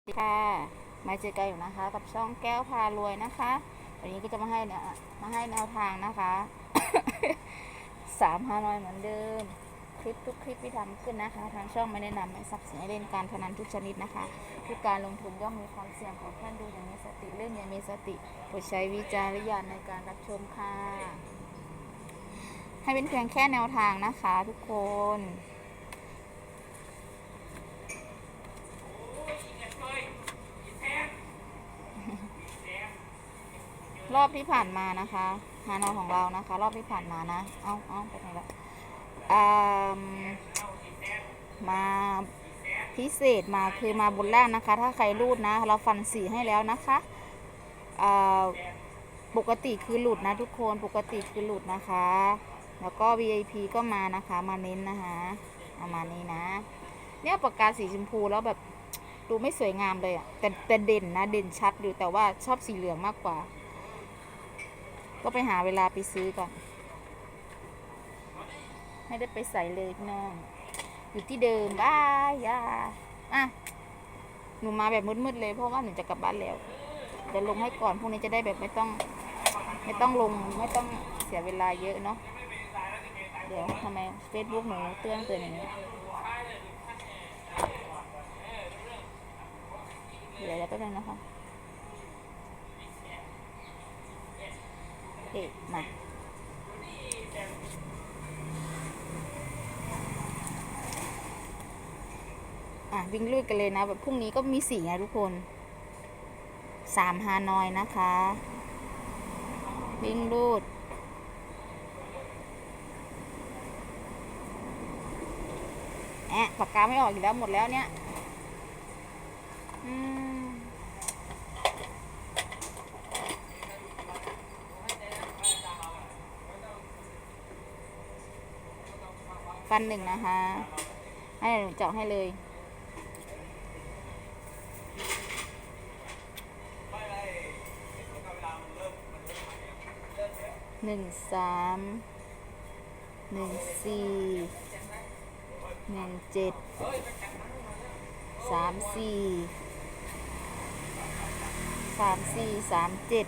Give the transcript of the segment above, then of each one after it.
สวัสดีค่ะมาเจอกันอยู่นะคะ กับช่องแก้วพารวยนะคะ วันนี้ก็จะมาให้แนวมาให้แนวทางนะคะสามฮานอยเหมือนเดิม คลิปทุกคลิปที่ทำขึ้นนะคะ ทางช่องไม่แนะนำให้สับสนให้เล่นการพนันทุกชนิดนะคะ ทุกการลงทุนย่อมมีความเสี่ยงของท่านดูอย่างมีสติเล่นอย่างมีสติโปรดใช้วิจารณญาณในการรับชมค่ะ ให้เป็นเพียงแค่แนวทางนะคะ ทุกคน ร อบที่ผ่านมานะคะฮานอยของเรานะคะ รอบที่ผ่านมานะ เอาเอาไปไหนละอ่ามาพิเศษมาคือมาบนล่างนะคะ ถ้าใครรูดนะ เราฟันสีให้แล้วนะคะอ่าปกติคือหลุดนะทุกคนปกติคือหลุดนะคะ แล้วก็ VIP ก็มานะคะ มาเน้นนะคะเอามานี้นะ เนี่ยปากกาสีชมพูแล้วแบบดูไม่สวยงามเลยอะแต่แต่เด่นนะเด่นชัดอยู่แต่ว่าชอบสีเหลืองมากกว่า ก็ไปหาเวลาไปซื้อก่อน ไม่ได้ไปใส่เลยพี่น้อง อยู่ที่เดิมบ้ายยาอะ หนูมาแบบมืดๆเลย เพราะว่าหนูจะกลับบ้านแล้วเดี๋ยวลงให้ก่อนพรุ่งนี้จะได้แบบไม่ต้อง ไม่ต้องลงไม่ต้องเสียเวลาเยอะเนาะ เดี๋ยวทำไมเฟซบุ๊กหนูเตือนเตือนอย่างนี้เดี๋ยวเดี๋ยวแป๊บนึงนะคะ เอ๊ะมาอะ วิ่งลุยกันเลยนะ แบบพรุ่งนี้ก็มีสี่ไงทุกคนสามฮานอยนะคะ วิ่งรูดแอะปากกาไม่ออกอีกแล้วหมดแล้วเนี่ย อืม ฟันหนึ่งนะคะ ให้หนูเจาะให้เลย หนึ่งสาม หนึ่งสี่ หนึ่งเจ็ด สามสี่ สามสี่ สามเจ็ด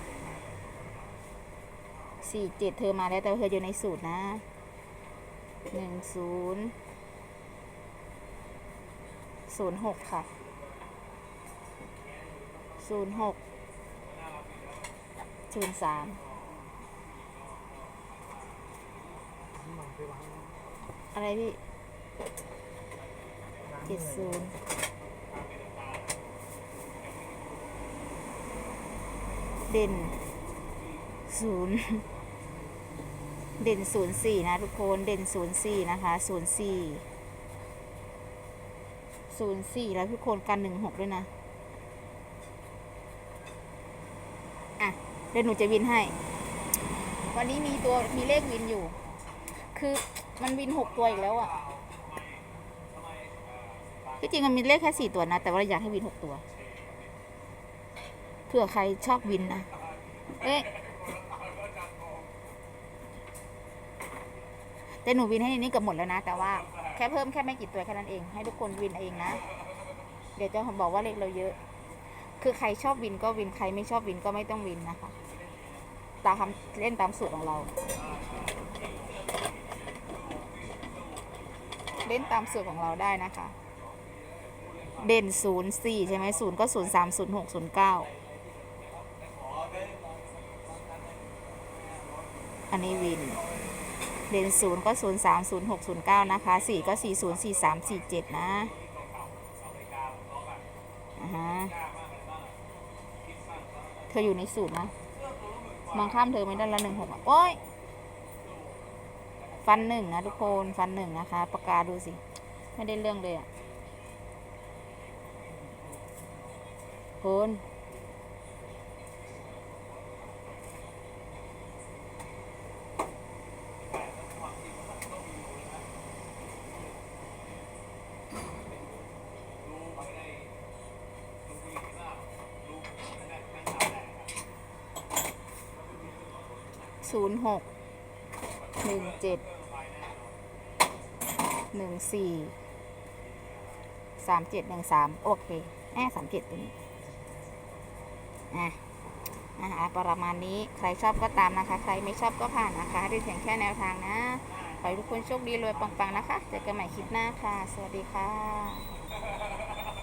สี่เจ็ดเธอมาแล้วแต่เธออยู่ในสูตรนะ หนึ่งศูนย์ศูนย์หกค่ะศูนย์หกศูนย์สามอะไรพี่เจ็ดศูนย์เด่นศูนย์ เด่นศูนย์สี่นะทุกคนเด่นศูนย์สี่นะคะศูนย์สี่ศูนย์สี่แล้วทุกคนกันหนึ่งหกด้วยนะอะเดี๋ยวหนูจะวินให้ วันนี้มีตัวมีเลขวินอยู่ คือมันวินหกตัวอีกแล้วอะ่ะที่จริงมันมีเลขแค่สี่ตัวนะ แต่ว่าเราอยากให้วินหกตัวเผื่อใครชอบวินนะ เอ๊ะ แต่หนูวินให้ในี่เกือบหมดแล้วนะ แต่ว่าแค่เพิ่มแค่ไม่กี่ตัวแค่นั้นเอง ให้ทุกคนวินเองนะ เดี๋ยวจะบอกว่าเลขเราเยอะ คือใครชอบวินก็วิน ใครไม่ชอบวินก็ไม่ต้องวินนะคะ ตามเล่นตามสูตรของเรา เล่นตามสูตรของเราได้นะคะ เด่นศูนย์สี่ใช่ไหมศูนย์ก็ศูนย์สามศูนย์หกศูนย์เก้าอันนี้วิน เด่นศูนย์ก็ศูนย์สามศูนย์หกศูนย์เก้านะคะสี่ก็สี่ศูนย์สี่สามสี่เจ็ดนะอ่าฮะเธออยู่ในสูตรนะ มองข้ามเธอไม่ได้ละหนึ่งหกอะโอ้ย ฟันหนึ่งนะทุกคน ฟันหนึ่งนะคะ ปากกาดูสิ ไม่ได้เรื่องเลยอะคุณ ศูนย์หกหนึ่งเจ็ดหนึ่งสี่สามเจ็ดหนึ่งสามโอเคแอบสามเจ็ดตัวนี้อะนะคะประมาณนี้ใครชอบก็ตามนะคะ ใครไม่ชอบก็ผ่านนะคะเป็นเพียงแค่แนวทางนะขอให้ทุกคนโชคดีรวยปังๆนะคะ เจอกันใหม่คลิปหน้าค่ะ สวัสดีค่ะ